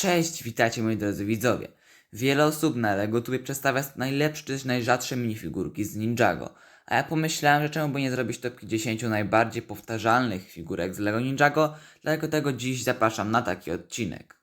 Cześć, witajcie moi drodzy widzowie. Wiele osób na LEGO przedstawia najlepsze czy też najrzadsze minifigurki z Ninjago, a ja pomyślałem, że czemu by nie zrobić topki 10 najbardziej powtarzalnych figurek z LEGO Ninjago, dlatego tego dziś zapraszam na taki odcinek.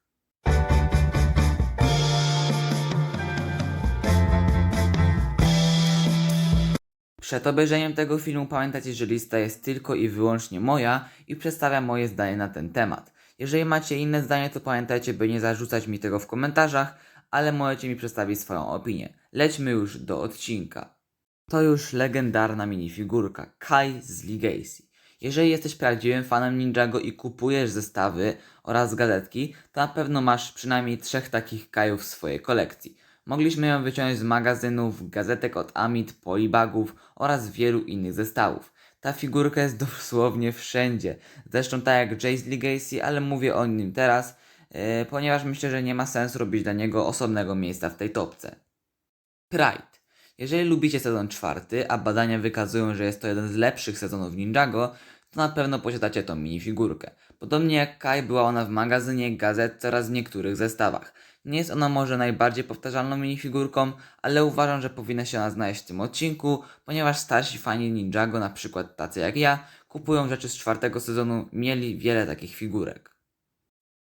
Przed obejrzeniem tego filmu pamiętajcie, że lista jest tylko i wyłącznie moja i przedstawiam moje zdanie na ten temat. Jeżeli macie inne zdanie, to pamiętajcie, by nie zarzucać mi tego w komentarzach, ale możecie mi przedstawić swoją opinię. Lećmy już do odcinka. To już legendarna minifigurka Kai z Legacy. Jeżeli jesteś prawdziwym fanem Ninjago i kupujesz zestawy oraz gazetki, to na pewno masz przynajmniej trzech takich Kaiów w swojej kolekcji. Mogliśmy ją wyciągnąć z magazynów, gazetek od Amit, polibagów oraz wielu innych zestawów. Ta figurka jest dosłownie wszędzie. Zresztą tak jak Jace Legacy, ale mówię o nim teraz, yy, ponieważ myślę, że nie ma sensu robić dla niego osobnego miejsca w tej topce. Pride. Jeżeli lubicie sezon czwarty, a badania wykazują, że jest to jeden z lepszych sezonów Ninjago, to na pewno posiadacie tą minifigurkę. Podobnie jak Kai była ona w magazynie, gazetce oraz w niektórych zestawach. Nie jest ona może najbardziej powtarzalną minifigurką, ale uważam, że powinna się ona znaleźć w tym odcinku, ponieważ starsi fani Ninjago, na przykład tacy jak ja, kupują rzeczy z czwartego sezonu, mieli wiele takich figurek.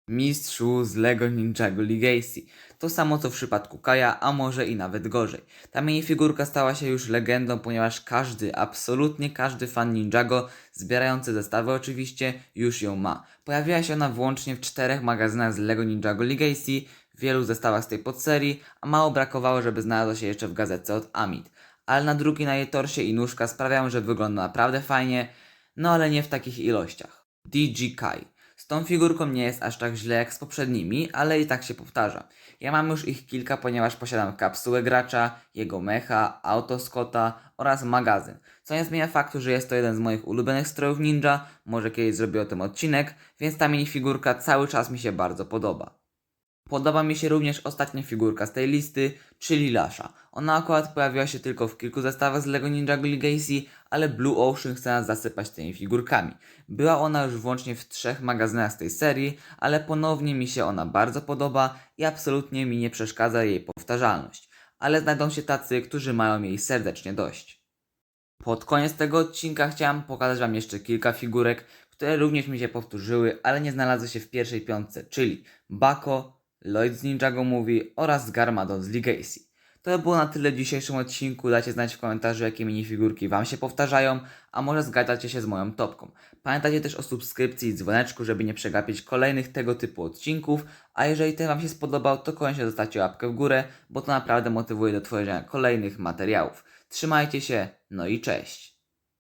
Mistrzu z Lego Ninjago Legacy. To samo co w przypadku Kaja, a może i nawet gorzej. Ta minifigurka stała się już legendą, ponieważ każdy, absolutnie każdy fan Ninjago, zbierający zestawy oczywiście, już ją ma. Pojawiła się ona wyłącznie w czterech magazynach z Lego Ninjago Legacy, wielu zestawach z tej podserii, a mało brakowało, żeby znalazła się jeszcze w gazetce od Amit. Ale na drugi na jej torsie i nóżka sprawiają, że wygląda naprawdę fajnie, no ale nie w takich ilościach. DG Kai. Z tą figurką nie jest aż tak źle jak z poprzednimi, ale i tak się powtarza. Ja mam już ich kilka, ponieważ posiadam kapsułę gracza, jego mecha, auto Scotta oraz magazyn. Co nie zmienia faktu, że jest to jeden z moich ulubionych strojów ninja, może kiedyś zrobię o tym odcinek, więc ta minifigurka cały czas mi się bardzo podoba. Podoba mi się również ostatnia figurka z tej listy, czyli Lasha. Ona akurat pojawiła się tylko w kilku zestawach z LEGO Ninjago Legacy, ale Blue Ocean chce nas zasypać tymi figurkami. Była ona już włącznie w trzech magazynach z tej serii, ale ponownie mi się ona bardzo podoba i absolutnie mi nie przeszkadza jej powtarzalność. Ale znajdą się tacy, którzy mają jej serdecznie dość. Pod koniec tego odcinka chciałam pokazać Wam jeszcze kilka figurek, które również mi się powtórzyły, ale nie znalazły się w pierwszej piątce, czyli Bako, Lloyd z Ninjago Movie oraz Garmadon z Legacy. To było na tyle w dzisiejszym odcinku. Dajcie znać w komentarzu, jakie minifigurki Wam się powtarzają, a może zgadzacie się z moją topką. Pamiętajcie też o subskrypcji i dzwoneczku, żeby nie przegapić kolejnych tego typu odcinków, a jeżeli ten Wam się spodobał, to koniecznie zostawcie łapkę w górę, bo to naprawdę motywuje do tworzenia kolejnych materiałów. Trzymajcie się, no i cześć!